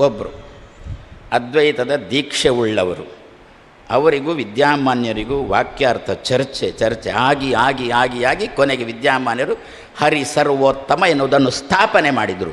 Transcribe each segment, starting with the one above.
ಒಬ್ಬರು ಅದ್ವೈತದ ದೀಕ್ಷೆ ಉಳ್ಳವರು ಅವರಿಗೂ ವಿದ್ಯಾಮಾನ್ಯರಿಗೂ ವಾಕ್ಯಾರ್ಥ ಚರ್ಚೆ ಚರ್ಚೆ. ಆಗಿ ಆಗಿ ಆಗಿ ಆಗಿ ಕೊನೆಗೆ ವಿದ್ಯಾಮಾನ್ಯರು ಹರಿ ಸರ್ವೋತ್ತಮ ಎನ್ನುವುದನ್ನು ಸ್ಥಾಪನೆ ಮಾಡಿದರು.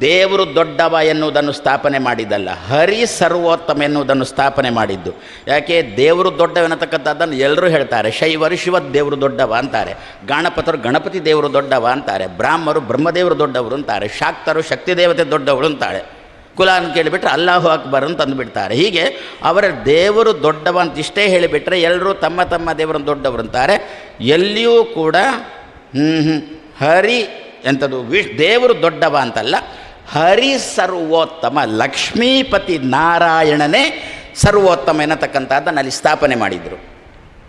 ದೇವರು ದೊಡ್ಡವ ಎನ್ನುವುದನ್ನು ಸ್ಥಾಪನೆ ಮಾಡಿದ್ದಲ್ಲ, ಹರಿ ಸರ್ವೋತ್ತಮ ಎನ್ನುವುದನ್ನು ಸ್ಥಾಪನೆ ಮಾಡಿದ್ದು. ಯಾಕೆ? ದೇವರು ದೊಡ್ಡವೆನ್ನತಕ್ಕಂಥದ್ದನ್ನು ಎಲ್ಲರೂ ಹೇಳ್ತಾರೆ. ಶೈವರು ಶಿವ ದೇವರು ದೊಡ್ಡವ ಅಂತಾರೆ. ಗಾಣಪತರು ಗಣಪತಿ ದೇವರು ದೊಡ್ಡವ ಅಂತಾರೆ. ಬ್ರಾಹ್ಮರು ಬ್ರಹ್ಮದೇವರು ದೊಡ್ಡವರು ಅಂತಾರೆ. ಶಾಕ್ತರು ಶಕ್ತಿ ದೇವತೆ ದೊಡ್ಡವಳು ಅಂತಾರೆ ಕುಲಾನ್ ಕೇಳಿಬಿಟ್ರೆ ಅಲ್ಲಾಹು ಅಕ್ಬರ್ ಅಂತ ಅಂದುಬಿಡ್ತಾರೆ. ಹೀಗೆ ಅವರ ದೇವರು ದೊಡ್ಡವ ಅಂತ ಇಷ್ಟೇ ಹೇಳಿಬಿಟ್ರೆ ಎಲ್ಲರೂ ತಮ್ಮ ತಮ್ಮ ದೇವರನ್ನು ದೊಡ್ಡವರು ಅಂತಾರೆ. ಎಲ್ಲಿಯೂ ಕೂಡ ಹರಿ ಎಂಥದ್ದು ವಿಶ್, ದೇವರು ದೊಡ್ಡವ ಅಂತಲ್ಲ, ಹರಿ ಸರ್ವೋತ್ತಮ, ಲಕ್ಷ್ಮೀಪತಿ ನಾರಾಯಣನೇ ಸರ್ವೋತ್ತಮ ಎನ್ನತಕ್ಕಂಥದ್ದನ್ನು ಅಲ್ಲಿ ಸ್ಥಾಪನೆ ಮಾಡಿದರು.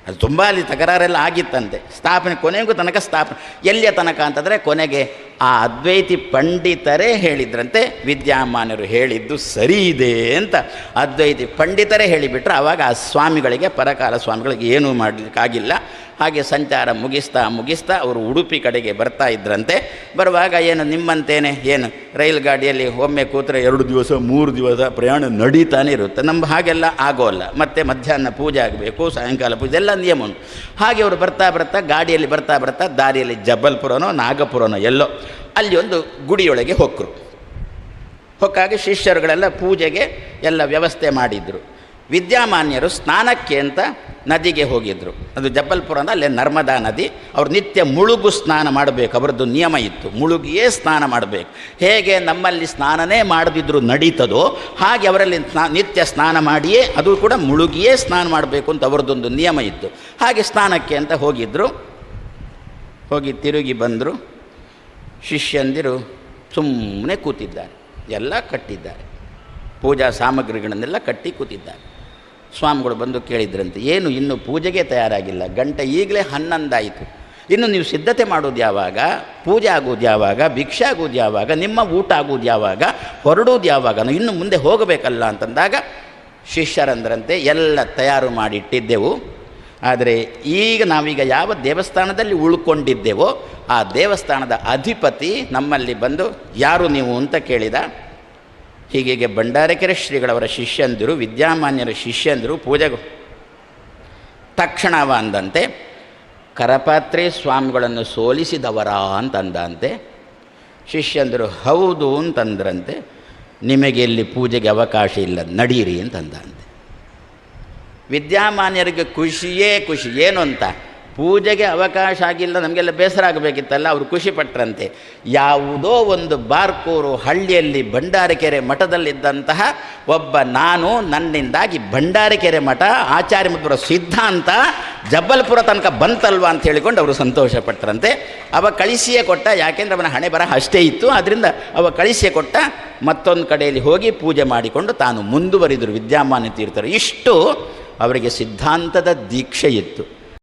ಅದು ತುಂಬ ಅಲ್ಲಿ ತಕರಾರೆಲ್ಲ ಆಗಿತ್ತಂತೆ. ಸ್ಥಾಪನೆ, ಕೊನೆಗೂ ತನಕ ಸ್ಥಾಪನೆ. ಎಲ್ಲಿಯ ತನಕ ಅಂತಂದರೆ ಕೊನೆಗೆ ಆ ಅದ್ವೈತಿ ಪಂಡಿತರೇ ಹೇಳಿದ್ರಂತೆ ವಿದ್ಯಾಮಾನರು ಹೇಳಿದ್ದು ಸರಿ ಇದೆ ಅಂತ. ಅದ್ವೈತಿ ಪಂಡಿತರೇ ಹೇಳಿಬಿಟ್ರೆ ಆವಾಗ ಆ ಸ್ವಾಮಿಗಳಿಗೆ, ಪರಕಾಲ ಸ್ವಾಮಿಗಳಿಗೆ ಏನೂ ಮಾಡಲಿಕ್ಕಾಗಿಲ್ಲ. ಹಾಗೆ ಸಂಚಾರ ಮುಗಿಸ್ತಾ ಮುಗಿಸ್ತಾ ಅವರು ಉಡುಪಿ ಕಡೆಗೆ ಬರ್ತಾ ಇದ್ರಂತೆ. ಬರುವಾಗ ಏನು ನಿಮ್ಮಂತೇನೆ? ಏನು? ರೈಲು ಗಾಡಿಯಲ್ಲಿ ಒಮ್ಮೆ ಕೂತ್ರೆ ಎರಡು ದಿವಸ, ಮೂರು ದಿವಸ ಪ್ರಯಾಣ ನಡೀತಾನೆ ಇರುತ್ತೆ. ನಮ್ಮ ಹಾಗೆಲ್ಲ ಆಗೋಲ್ಲ ಮತ್ತು ಮಧ್ಯಾಹ್ನ ಪೂಜೆ ಆಗಬೇಕು, ಸಾಯಂಕಾಲ ಪೂಜೆ, ಎಲ್ಲ ನಿಯಮ ಉಂಟು. ಹಾಗೆ ಅವರು ಬರ್ತಾ ಬರ್ತಾ, ಗಾಡಿಯಲ್ಲಿ ಬರ್ತಾ ಬರ್ತಾ, ದಾರಿಯಲ್ಲಿ ಜಬಲ್ಪುರನೋ, ನಾಗಪುರನೋ, ಎಲ್ಲೋ, ಅಲ್ಲಿ ಒಂದು ಗುಡಿಯೊಳಗೆ ಹೊಕ್ಕರು ಹೊಕ್ಕಾಗಿ ಶಿಷ್ಯರುಗಳೆಲ್ಲ ಪೂಜೆಗೆ ಎಲ್ಲ ವ್ಯವಸ್ಥೆ ಮಾಡಿದರು. ವಿದ್ಯಾಮಾನ್ಯರು ಸ್ನಾನಕ್ಕೆ ಅಂತ ನದಿಗೆ ಹೋಗಿದ್ದರು ಅದು ಜಬ್ಬಲ್ಪುರ ಅಂದರೆ ಅಲ್ಲೇ ನರ್ಮದಾ ನದಿ. ಅವ್ರು ನಿತ್ಯ ಮುಳುಗು ಸ್ನಾನ ಮಾಡಬೇಕು. ಅವರದ್ದು ನಿಯಮ ಇತ್ತು. ಮುಳುಗಿಯೇ ಸ್ನಾನ ಮಾಡಬೇಕು. ಹೇಗೆ ನಮ್ಮಲ್ಲಿ ಸ್ನಾನನೇ ಮಾಡದಿದ್ದರೂ ನಡೀತದೋ ಹಾಗೆ ಅವರಲ್ಲಿ ಸ್ನಾ, ನಿತ್ಯ ಸ್ನಾನ ಮಾಡಿಯೇ ಅದು ಕೂಡ ಮುಳುಗಿಯೇ ಸ್ನಾನ ಮಾಡಬೇಕು ಅಂತ ಅವರದ್ದೊಂದು ನಿಯಮ ಇತ್ತು. ಹಾಗೆ ಸ್ನಾನಕ್ಕೆ ಅಂತ ಹೋಗಿದ್ದರು ಹೋಗಿ ತಿರುಗಿ ಬಂದರು. ಶಿಷ್ಯಂದಿರು ಸುಮ್ಮನೆ ಕೂತಿದ್ದಾರೆ. ಎಲ್ಲ ಕಟ್ಟಿದ್ದಾರೆ. ಪೂಜಾ ಸಾಮಗ್ರಿಗಳನ್ನೆಲ್ಲ ಕಟ್ಟಿ ಕೂತಿದ್ದಾರೆ. ಸ್ವಾಮಿಗಳು ಬಂದು ಕೇಳಿದ್ರಂತೆ, ಏನು, ಇನ್ನು ಪೂಜೆಗೆ ತಯಾರಾಗಿಲ್ಲ, ಗಂಟೆ ಈಗಲೇ ಹನ್ನೊಂದಾಯಿತು. ಇನ್ನು ನೀವು ಸಿದ್ಧತೆ ಮಾಡೋದು ಯಾವಾಗ? ಪೂಜೆ ಆಗೋದು ಯಾವಾಗ? ಭಿಕ್ಷೆ ಆಗೋದು ಯಾವಾಗ? ನಿಮ್ಮ ಊಟ ಆಗೋದು ಯಾವಾಗ? ಹೊರಡೋದು ಯಾವಾಗ? ಇನ್ನು ಮುಂದೆ ಹೋಗಬೇಕಲ್ಲ? ಅಂತಂದಾಗ ಶಿಷ್ಯರಂದ್ರಂತೆ, ಎಲ್ಲ ತಯಾರು ಮಾಡಿಟ್ಟಿದ್ದೆವು. ಆದರೆ ಈಗ ನಾವೀಗ ಯಾವ ದೇವಸ್ಥಾನದಲ್ಲಿ ಉಳ್ಕೊಂಡಿದ್ದೆವೋ, ಆ ದೇವಸ್ಥಾನದ ಅಧಿಪತಿ ನಮ್ಮಲ್ಲಿ ಬಂದು, ಯಾರು ನೀವು? ಅಂತ ಕೇಳಿದ. ಹೀಗೆ ಭಂಡಾರಕೆರೆ ಶ್ರೀಗಳವರ ಶಿಷ್ಯಂದಿರು, ವಿದ್ಯಾಮಾನ್ಯರ ಶಿಷ್ಯಂದಿರು ಪೂಜೆಗೆ. ತಕ್ಷಣವ ಅಂದಂತೆ, ಕರಪಾತ್ರೆ ಸ್ವಾಮಿಗಳನ್ನು ಸೋಲಿಸಿದವರ ಅಂತಂದಂತೆ, ಶಿಷ್ಯಂದರು ಹೌದು ಅಂತಂದ್ರಂತೆ, ನಿಮಗೆ ಇಲ್ಲಿ ಪೂಜೆಗೆ ಅವಕಾಶ ಇಲ್ಲ, ನಡೀರಿ ಅಂತಂದಂತೆ. ವಿದ್ಯಾಮಾನ್ಯರಿಗೆ ಖುಷಿಯೇ ಖುಷಿ, ಏನು ಅಂತ. ಪೂಜೆಗೆ ಅವಕಾಶ ಆಗಿಲ್ಲ, ನಮಗೆಲ್ಲ ಬೇಸರ ಆಗಬೇಕಿತ್ತಲ್ಲ, ಅವರು ಖುಷಿ ಪಟ್ಟರಂತೆ ಯಾವುದೋ ಒಂದು ಬಾರ್ಕೂರು ಹಳ್ಳಿಯಲ್ಲಿ ಭಂಡಾರಕೆರೆ ಮಠದಲ್ಲಿದ್ದಂತಹ ಒಬ್ಬ ನಾನು ನನ್ನಿಂದಾಗಿ ಭಂಡಾರಕೆರೆ ಮಠ, ಆಚಾರ್ಯ ಮುದ್ರ ಸಿದ್ಧಾಂತ ಜಬ್ಬಲ್ಪುರ ತನಕ ಬಂತಲ್ವಾ ಅಂತ ಹೇಳಿಕೊಂಡು ಅವರು ಸಂತೋಷ ಪಟ್ಟರಂತೆ ಅವ ಕಳಿಸಿಯೇ ಕೊಟ್ಟ, ಯಾಕೆಂದ್ರೆ ಅವನ ಹಣೆ ಬರ ಅಷ್ಟೇ ಇತ್ತು. ಆದ್ದರಿಂದ ಅವ ಕಳಿಸಿಯೇ ಕೊಟ್ಟ, ಮತ್ತೊಂದು ಕಡೆಯಲ್ಲಿ ಹೋಗಿ ಪೂಜೆ ಮಾಡಿಕೊಂಡು ತಾನು ಮುಂದುವರಿದರು ವಿದ್ಯಾಮಾನ ತೀರ್ಥರು. ಇಷ್ಟು ಅವರಿಗೆ ಸಿದ್ಧಾಂತದ ದೀಕ್ಷೆ ಇತ್ತು.